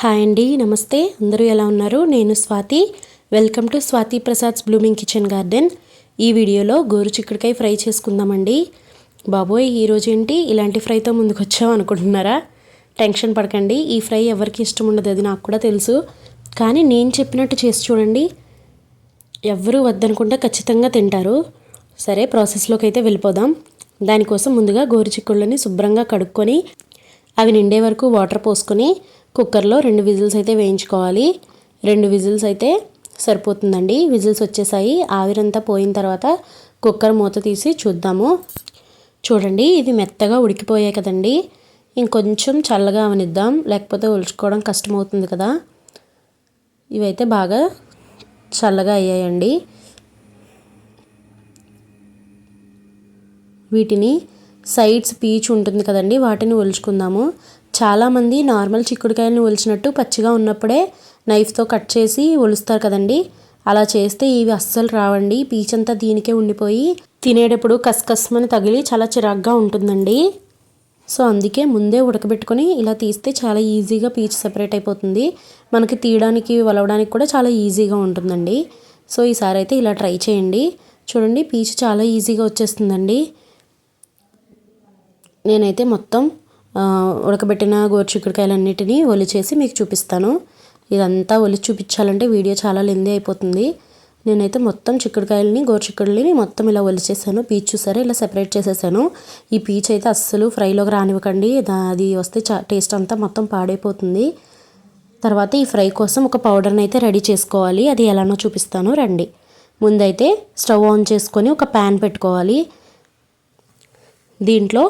Hi అండి నమస్తే. అందరూ ఎలా ఉన్నారు? నేను Swathi. Welcome to Swathi Prasad's blooming kitchen garden ఈ వీడియోలో గోరు చిక్కుడుకాయ ఫ్రై చేసుకుందామండి. బాబోయ్ ఈరోజు ఏంటి? ఇలాంటి ఫ్రైతో ముందుకు వచ్చాం అనుకుంటున్నారా? టెన్షన్ పడకండి. ఈ ఫ్రై ఎవరికి ఇష్టం ఉండదు అది నాకు కూడా తెలుసు. కానీ నేను చెప్పినట్టు చేసి చూడండి. ఎవరు వద్దనుకుంటే ఖచ్చితంగా తింటారు. సరే ప్రాసెస్లోకి అయితే వెళ్ళిపోదాం. దానికోసం ముందుగా గోరు చిక్కుళ్ళని శుభ్రంగా కడుక్కొని అవి నిండే వరకు వాటర్ పోసుకొని కుక్కర్లో రెండు విజిల్స్ అయితే వేయించుకోవాలి. రెండు విజిల్స్ అయితే సరిపోతుందండి. విజిల్స్ వచ్చేసాయి. ఆవిరంతా పోయిన తర్వాత కుక్కర్ మూత తీసి చూద్దాము. చూడండి ఇది మెత్తగా ఉడికిపోయాయి కదండి. ఇంకొంచెం చల్లగా అవనిద్దాం. లేకపోతే ఉల్చుకోవడం కష్టమవుతుంది కదా. ఇవైతే బాగా చల్లగా అయ్యాయండి. వీటిని సైడ్స్ పీచ్ ఉంటుంది కదండి వాటిని ఒలుచుకుందాము. చాలామంది నార్మల్ చిక్కుడుకాయలను ఒలిచినట్టు పచ్చిగా ఉన్నప్పుడే నైఫ్తో కట్ చేసి ఒలుస్తారు కదండి. అలా చేస్తే ఇవి అస్సలు రావండి. పీచ్ అంతా దీనికే ఉండిపోయి తినేటప్పుడు కసకసమని తగిలి చాలా చిరాగ్గా ఉంటుందండి. సో అందుకే ముందే ఉడకబెట్టుకొని ఇలా తీస్తే చాలా ఈజీగా పీచ్ సెపరేట్ అయిపోతుంది. మనకి తీయడానికి వలవడానికి కూడా చాలా ఈజీగా ఉంటుందండి. సో ఈసారి అయితే ఇలా ట్రై చేయండి. చూడండి పీచ్ చాలా ఈజీగా వచ్చేస్తుందండి. నేనైతే మొత్తం ఉడకబెట్టిన గోరుచిక్కుడుకాయలన్నిటినీ ఒలిచేసి మీకు చూపిస్తాను. ఇదంతా ఒలిచి చూపించాలంటే వీడియో చాలా లెందీ అయిపోతుంది. నేనైతే మొత్తం చిక్కుడుకాయలని గోరుచిక్కుడుని మొత్తం ఇలా ఒలిచేసాను. పీచ్ చూసారా ఇలా సెపరేట్ చేసేసాను. ఈ పీచ్ అయితే అస్సలు ఫ్రైలోకి రానివ్వకండి. అది వస్తే చా టేస్ట్ అంతా మొత్తం పాడైపోతుంది. తర్వాత ఈ ఫ్రై కోసం ఒక పౌడర్ని అయితే రెడీ చేసుకోవాలి. అది ఎలానో చూపిస్తాను. రండి. ముందైతే స్టవ్ ఆన్ చేసుకొని ఒక ప్యాన్ పెట్టుకోవాలి. దీంట్లో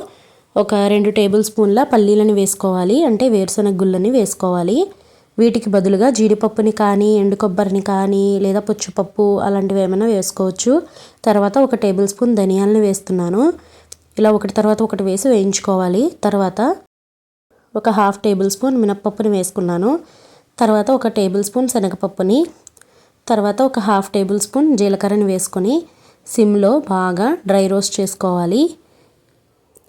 ఒక రెండు టేబుల్ స్పూన్ల పల్లీలని వేసుకోవాలి అంటే వేరుశనగ గుళ్ళని వేసుకోవాలి. వీటికి బదులుగా జీడిపప్పుని కానీ ఎండు కొబ్బరిని కానీ లేదా పుచ్చుపప్పు అలాంటివి ఏమైనా వేసుకోవచ్చు. తర్వాత ఒక టేబుల్ స్పూన్ ధనియాలను వేస్తున్నాను. ఇలా ఒకటి తర్వాత ఒకటి వేసి వేయించుకోవాలి. తర్వాత ఒక హాఫ్ టేబుల్ స్పూన్ మినప్పప్పుని వేసుకున్నాను. తర్వాత ఒక టేబుల్ స్పూన్ శనగపప్పుని. తర్వాత ఒక హాఫ్ టేబుల్ స్పూన్ జీలకర్రని వేసుకొని సిమ్లో బాగా డ్రై రోస్ట్ చేసుకోవాలి.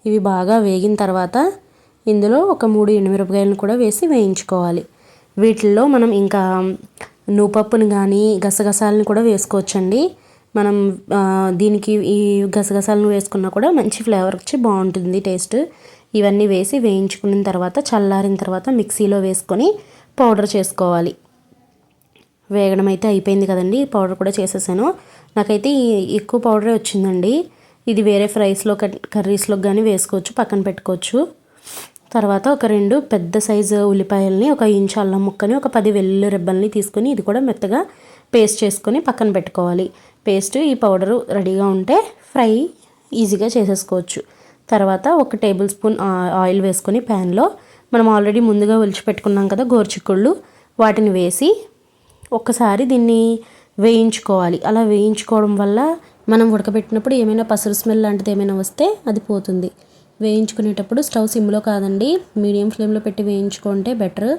ఇవి బాగా వేగిన తర్వాత ఇందులో ఒక మూడు ఎండుమిరపకాయలను కూడా వేసి వేయించుకోవాలి. వీటిల్లో మనం ఇంకా నూపప్పును కానీ గసగసాలను కూడా వేసుకోవచ్చండి. మనం దీనికి ఈ గసగసాలను వేసుకున్నా కూడా మంచి ఫ్లేవర్ వచ్చి బాగుంటుంది టేస్ట్. ఇవన్నీ వేసి వేయించుకున్న తర్వాత చల్లారిన తర్వాత మిక్సీలో వేసుకొని పౌడర్ చేసుకోవాలి. వేగడం అయితే అయిపోయింది కదండి పౌడర్ కూడా చేసేసాను. నాకైతే ఎక్కువ పౌడరే వచ్చిందండి. ఇది వేరే ఫ్రైస్లో కర్రీస్లో కానీ వేసుకోవచ్చు పక్కన పెట్టుకోవచ్చు. తర్వాత ఒక రెండు పెద్ద సైజు ఉల్లిపాయల్ని ఒక ఇంచు అల్లం ముక్కని ఒక పది వెల్లుల్లి రెబ్బల్ని తీసుకొని ఇది కూడా మెత్తగా పేస్ట్ చేసుకొని పక్కన పెట్టుకోవాలి. పేస్ట్ ఈ పౌడరు రెడీగా ఉంటే ఫ్రై ఈజీగా చేసేసుకోవచ్చు. తర్వాత ఒక టేబుల్ స్పూన్ ఆయిల్ వేసుకొని ప్యాన్లో మనం ఆల్రెడీ ముందుగా ఒలిచి పెట్టుకున్నాం కదా గోరుచిక్కుళ్ళు వాటిని వేసి ఒక్కసారి దీన్ని వేయించుకోవాలి. అలా వేయించుకోవడం వల్ల మనం ఉడకబెట్టినప్పుడు ఏమైనా పసరు స్మెల్ లాంటిది ఏమైనా వస్తే అది పోతుంది. వేయించుకునేటప్పుడు స్టవ్ సిమ్లో కాదండి మీడియం ఫ్లేమ్లో పెట్టి వేయించుకుంటే బెటర్.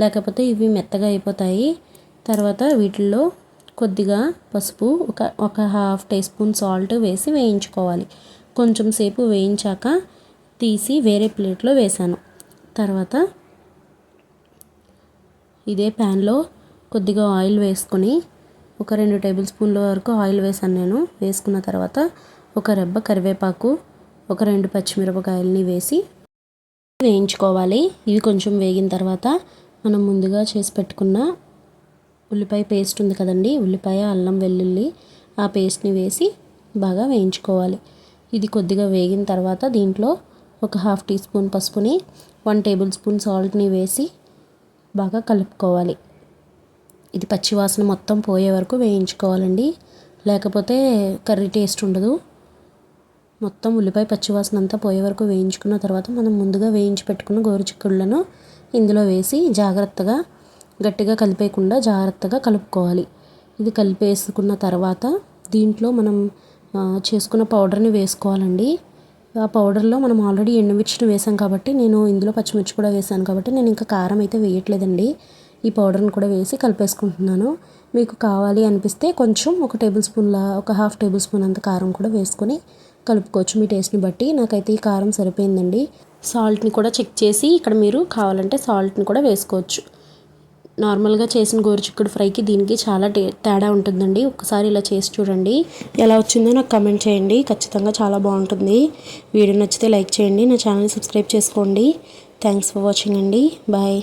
లేకపోతే ఇవి మెత్తగా అయిపోతాయి. తర్వాత వీటిల్లో కొద్దిగా పసుపు ఒక ఒక హాఫ్ టీ స్పూన్ సాల్ట్ వేసి వేయించుకోవాలి. కొంచెం సేపు వేయించాక తీసి వేరే ప్లేట్లో వేసాను తర్వాత ఇదే ప్యాన్లో కొద్దిగా ఆయిల్ వేసుకొని ఒక రెండు టేబుల్ స్పూన్ల వరకు ఆయిల్ వేసాను నేను. వేసుకున్న తర్వాత ఒక రెబ్బ కరివేపాకు ఒక రెండు పచ్చిమిరపకాయలని వేసి వేయించుకోవాలి. ఇవి కొంచెం వేగిన తర్వాత మనం ముందుగా చేసి పెట్టుకున్న ఉల్లిపాయ పేస్ట్ ఉంది కదండి ఉల్లిపాయ అల్లం వెల్లుల్లి ఆ పేస్ట్ని వేసి బాగా వేయించుకోవాలి. ఇది కొద్దిగా వేగిన తర్వాత దీంట్లో ఒక హాఫ్ టీ స్పూన్ పసుపుని వన్ టేబుల్ స్పూన్ సాల్ట్ని వేసి బాగా కలుపుకోవాలి. ఇది పచ్చివాసన మొత్తం పోయే వరకు వేయించుకోవాలండి. లేకపోతే కర్రీ టేస్ట్ ఉండదు. మొత్తం ఉల్లిపాయ పచ్చివాసన అంతా పోయే వరకు వేయించుకున్న తర్వాత మనం ముందుగా వేయించి పెట్టుకున్న గోరుచిక్కుళ్ళను ఇందులో వేసి జాగ్రత్తగా గట్టిగా కలిపేయకుండా జాగ్రత్తగా కలుపుకోవాలి. ఇది కలిపేసుకున్న తర్వాత దీంట్లో మనం చేసుకున్న పౌడర్ని వేసుకోవాలండి. ఆ పౌడర్లో మనం ఆల్రెడీ ఎండుమిర్చిని వేసాం కాబట్టి నేను ఇందులో పచ్చిమిర్చి కూడా వేసాను కాబట్టి నేను ఇంకా కారం అయితే వేయట్లేదండి. ఈ పౌడర్ని కూడా వేసి కలిపేసుకుంటున్నాను. మీకు కావాలి అనిపిస్తే కొంచెం ఒక టేబుల్ స్పూన్లా ఒక హాఫ్ టేబుల్ స్పూన్ అంత కారం కూడా వేసుకొని కలుపుకోవచ్చు మీ టేస్ట్ని బట్టి. నాకైతే ఈ కారం సరిపోయిందండి. సాల్ట్ని కూడా చెక్ చేసి ఇక్కడ మీరు కావాలంటే సాల్ట్ని కూడా వేసుకోవచ్చు. నార్మల్గా చేసిన గోరుచిక్కుడు ఫ్రైకి దీనికి చాలా తేడా ఉంటుందండి. ఒకసారి ఇలా చేసి చూడండి. ఎలా వచ్చిందో నాకు కమెంట్ చేయండి. ఖచ్చితంగా చాలా బాగుంటుంది. వీడియో నచ్చితే లైక్ చేయండి. నా ఛానల్ సబ్స్క్రైబ్ చేసుకోండి. థ్యాంక్స్ ఫర్ వాచింగ్ అండి. బాయ్.